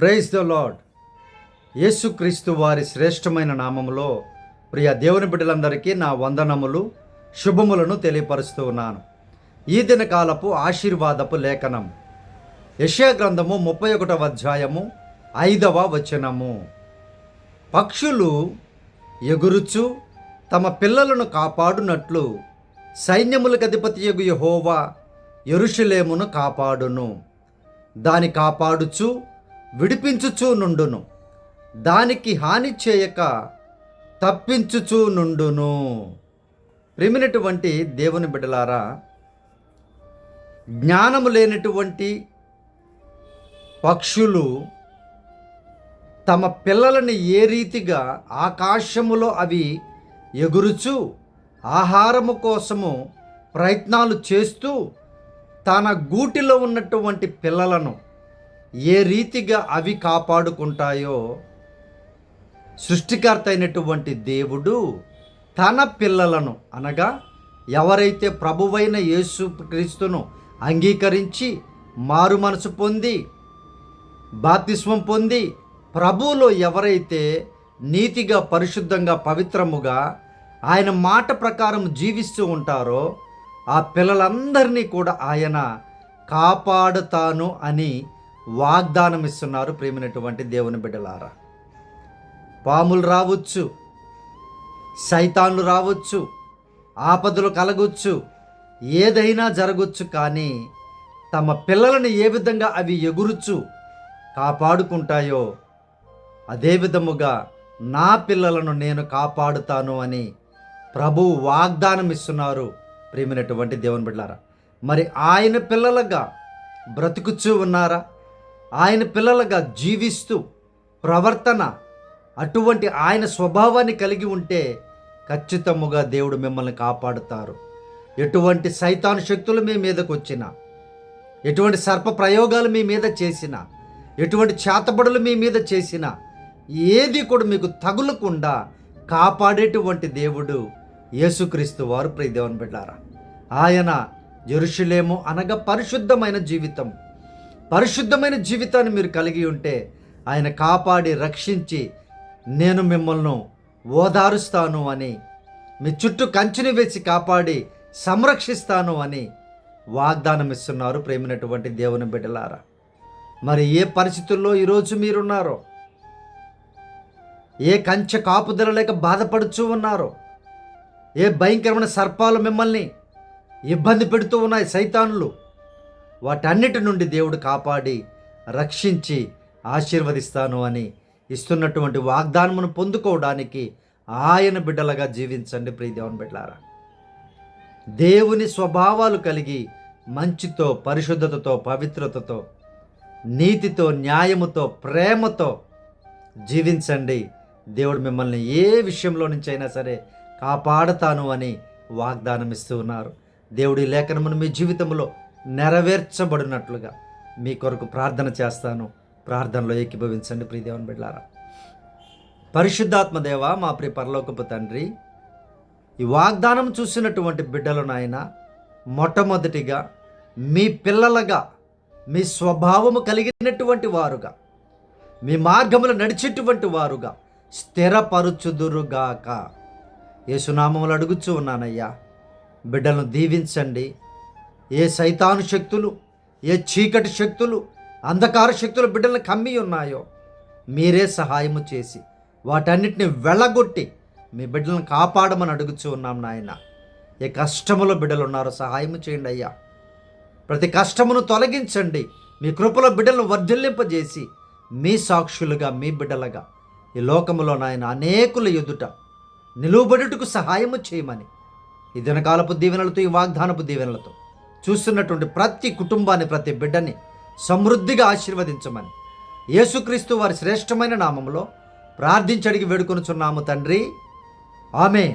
Praise the lord యేసుక్రీస్తు వారి శ్రేష్టమైన నామములో ప్రియ దేవుని బిడ్డలందరికీ నా వందనములు శుభములను తెలియపరుస్తూ ఉన్నాను. ఈ దినకాలపు ఆశీర్వాదపు లేఖనం. యశా గ్రంథము ముప్పై ఒకటవ అధ్యాయము ఐదవ వచనము. పక్షులు ఎగురుచు తమ పిల్లలను కాపాడునట్లు సైన్యములకు అధిపతి యగు యహోవా ఎరుషులేమును కాపాడును. దాని కాపాడుచు విడిపించుచూ నుండును. దానికి హాని చేయక తప్పించుచూ నుండును. ప్రేమినటువంటి దేవుని బిడ్డలారా జ్ఞానము లేనటువంటి పక్షులు తమ పిల్లలని ఏ రీతిగా ఆకాశములో అవి ఎగురుచు ఆహారము కోసము ప్రయత్నాలు చేస్తూ తన గూటిలో ఉన్నటువంటి పిల్లలను ఏ రీతిగా అవి కాపాడుకుంటాయో సృష్టికర్త అయినటువంటి దేవుడు తన పిల్లలను అనగా ఎవరైతే ప్రభువైన యేసు క్రీస్తును అంగీకరించి మారు మనసు పొంది బాప్తిస్వం పొంది ప్రభువులో ఎవరైతే నీతిగా పరిశుద్ధంగా పవిత్రముగా ఆయన మాట ప్రకారం జీవిస్తూ ఉంటారో ఆ పిల్లలందరినీ కూడా ఆయన కాపాడుతాను అని వాగ్దానం ఇస్తున్నారు ప్రేమినటువంటి దేవుని బిడ్డలారా. పాములు రావచ్చు సైతాన్లు రావచ్చు ఆపదలు కలగొచ్చు ఏదైనా జరగొచ్చు కానీ తమ పిల్లలను ఏ విధంగా అవి ఎగురుచు కాపాడుకుంటాయో అదే విధముగా నా పిల్లలను నేను కాపాడుతాను అని ప్రభు వాగ్దానం ఇస్తున్నారు ప్రేమినటువంటి దేవుని బిడ్డారా మరి ఆయన పిల్లలుగా బ్రతుకుచూ ఉన్నారా? ఆయన పిల్లలుగా జీవిస్తూ ప్రవర్తన అటువంటి ఆయన స్వభావాన్ని కలిగి ఉంటే ఖచ్చితముగా దేవుడు మిమ్మల్ని కాపాడుతారు. ఎటువంటి సైతాను శక్తులు మీ మీదకు వచ్చినా ఎటువంటి సర్ప ప్రయోగాలు మీ మీద చేసినా ఎటువంటి చేతబడులు మీ మీద చేసినా ఏది కూడా మీకు తగులకుండా కాపాడేటువంటి దేవుడు యేసుక్రీస్తు వారు. ప్రియదేవన్ బిడ్డారా ఆయన జెరుషులేము అనగా పరిశుద్ధమైన జీవితం. పరిశుద్ధమైన జీవితాన్ని మీరు కలిగి ఉంటే ఆయన కాపాడి రక్షించి నేను మిమ్మల్ని ఓదారుస్తాను అని మీ చుట్టూ కంచెని వేసి కాపాడి సంరక్షిస్తాను అని వాగ్దానం ఇస్తున్నారు ప్రేమినటువంటి దేవుని బిడ్డలారా. మరి ఏ పరిస్థితుల్లో ఈరోజు మీరున్నారో? ఏ కంచె కాపుదల లేక బాధపడుచూ ఉన్నారో? ఏ భయంకరమైన సర్పాలు మిమ్మల్ని ఇబ్బంది పెడుతూ ఉన్నాయి సైతానులు? వాటన్నిటి నుండి దేవుడు కాపాడి రక్షించి ఆశీర్వదిస్తాను అని ఇస్తున్నటువంటి వాగ్దానమును పొందుకోవడానికి ఆయన బిడ్డలుగా జీవించండి ప్రియదేవన్ బిడ్డారా బిడ్డలారా. దేవుని స్వభావాలు కలిగి మంచితో పరిశుద్ధతతో పవిత్రతతో నీతితో న్యాయముతో ప్రేమతో జీవించండి. దేవుడు మిమ్మల్ని ఏ విషయంలో నుంచి అయినా సరే కాపాడతాను అని వాగ్దానం ఇస్తూ ఉన్నారు. దేవుడి లేఖనమును మీ జీవితంలో నెరవేర్చబడినట్లుగా మీ కొరకు ప్రార్థన చేస్తాను. ప్రార్థనలో ఏకీభవించండి ప్రియదేవన్ బిడ్లారా పరిశుద్ధాత్మదేవ మా ప్రియ పరలోకపు తండ్రి ఈ వాగ్దానం చూసినటువంటి బిడ్డలు నాయన మొట్టమొదటిగా మీ పిల్లలుగా మీ స్వభావము కలిగినటువంటి వారుగా మీ మార్గములు నడిచేటువంటి వారుగా స్థిరపరుచుదురుగాక. యేసునామములు అడుగుచూ ఉన్నానయ్యా. బిడ్డలను దీవించండి. ఏ సైతాను శక్తులు ఏ చీకటి శక్తులు అంధకార శక్తులు బిడ్డలను కమ్మి ఉన్నాయో మీరే సహాయము చేసి వాటన్నిటిని వెళ్ళగొట్టి మీ బిడ్డలను కాపాడమని అడుగుచూ ఉన్నాం నాయన. ఏ కష్టములో బిడ్డలు ఉన్నారో సహాయము చేయండి అయ్యా. ప్రతి కష్టమును తొలగించండి. మీ కృపలో బిడ్డలను వర్ధిల్లింపజేసి మీ సాక్షులుగా మీ బిడ్డలుగా ఈ లోకములో నాయన అనేకుల ఎదుట నిలువబడుటకు సహాయము చేయమని. ఈ దినకాలపు దీవెనలతో ఈ వాగ్దానపు దీవెనలతో చూస్తున్నటువంటి ప్రతి కుటుంబాన్ని ప్రతి బిడ్డని సమృద్ధిగా ఆశీర్వదించమని. యేసుక్రీస్తు వారి శ్రేష్టమైన నామంలో ప్రార్థించడికి వేడుకొనుచున్నాము తండ్రి. ఆమెన్.